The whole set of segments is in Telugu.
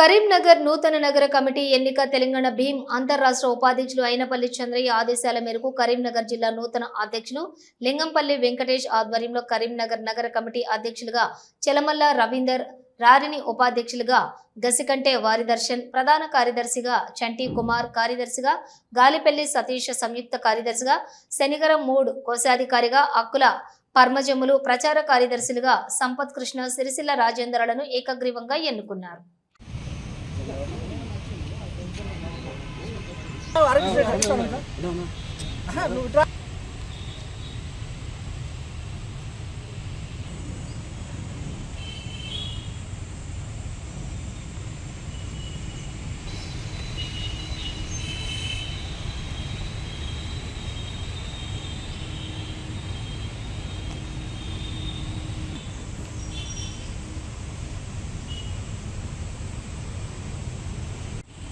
కరీంనగర్ నూతన నగర కమిటీ ఎన్నిక తెలంగాణ భీం అంతర్రాష్ట్ర ఉపాధ్యక్షులు అయినపల్లి చంద్రయ్య ఆదేశాల మేరకు కరీంనగర్ జిల్లా నూతన అధ్యక్షులు లింగంపల్లి వెంకటేష్ ఆధ్వర్యంలో కరీంనగర్ నగర కమిటీ అధ్యక్షులుగా చెలమల్ల రవీందర్ రారిని ఉపాధ్యక్షులుగా గసికంటే వారిదర్శన్ ప్రధాన కార్యదర్శిగా చంటి కుమార్ కార్యదర్శిగా గాలిపల్లి సతీష్ సంయుక్త కార్యదర్శిగా శనిగరం మూడ్ కోశాధికారిగా అక్కుల పర్మజములు ప్రచార కార్యదర్శులుగా సంపత్ కృష్ణ సిరిసిల్ల రాజేంద్రలను ఏకగ్రీవంగా ఎన్నుకున్నారు. నువ్వు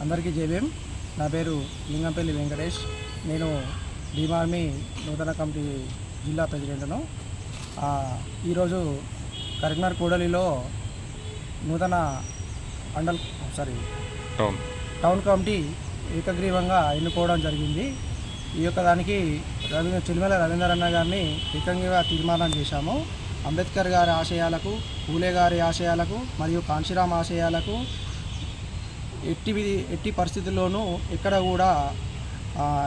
అందరికీ జేబీఎం నా పేరు లింగంపల్లి వెంకటేష్. నేను భీమార్మీ నూతన కమిటీ జిల్లా ప్రెసిడెంట్ను. ఈరోజు కరీంనగర్ కూడలిలో నూతన మండల్ సారీ అవును టౌన్ కమిటీ ఏకగ్రీవంగా ఎన్నుకోవడం జరిగింది. ఈ యొక్క దానికి రవీంద్ర చిలిమెల రవీంద్ర అన్న గారిని ఏకంగా తీర్మానం చేశాము. అంబేద్కర్ గారి ఆశయాలకు పూలే గారి ఆశయాలకు మరియు కాంశీరామ్ ఆశయాలకు ఎట్టి ఎట్టి పరిస్థితుల్లోనూ ఇక్కడ కూడా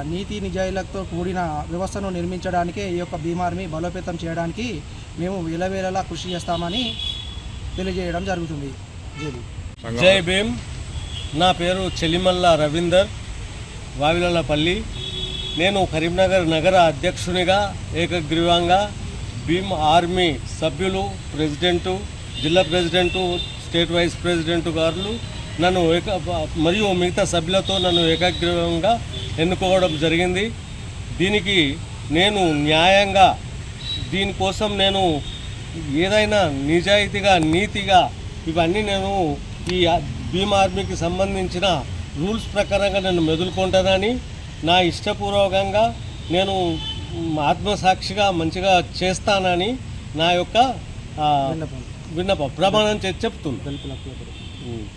నీతి నిజాయిలతో కూడిన వ్యవస్థను నిర్మించడానికే ఈ యొక్క బీమార్ని బలోపేతం చేయడానికి మేము వేలవేలలా కృషి చేస్తామని తెలియజేయడం జరుగుతుంది. జయ జై భీమ్. నా పేరు చెలిమల్ల రవీందర్ వావిలపల్లి నేను కరీంనగర్ నగర అధ్యక్షునిగా ఏకగ్రీవంగా భీమ్ ఆర్మీ సభ్యులు ప్రెసిడెంటు జిల్లా ప్రెసిడెంటు స్టేట్ వైస్ ప్రెసిడెంటు గారు నన్ను ఏక మరియు మిగతా సభ్యులతో నన్ను ఏకగ్రీవంగా ఎన్నుకోవడం జరిగింది. దీనికి నేను న్యాయంగా దీనికోసం నేను ఏదైనా నిజాయితీగా నీతిగా ఇవన్నీ నేను ఈ భీమ్ ఆర్మీకి సంబంధించిన రూల్స్ ప్రకారంగా నేను మెదులుకుంటానని నా ఇష్టపూర్వకంగా నేను ఆత్మసాక్షిగా మంచిగా చేస్తానని నా యొక్క విన్నపం. ప్రమాణం చెప్తుంది